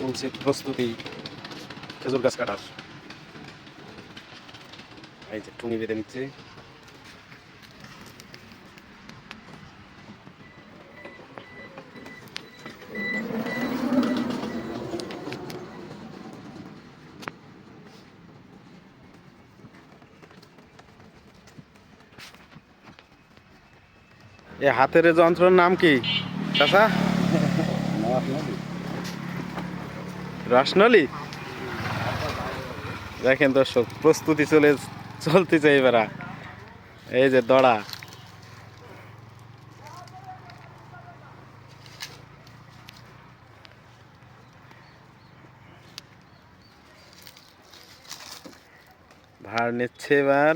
চলছে প্রস্তুতি খেজুর গাছ কাটার। এই যে টুনি বেঁধে নিচ্ছে। হাতের যন্ত্রের নাম কি, চাচা? রাসনলি দেখেন দর্শক প্রস্তুতি চলে চলতেছে এবার। এই যে দড়া। ভার নিচ্ছে এবার।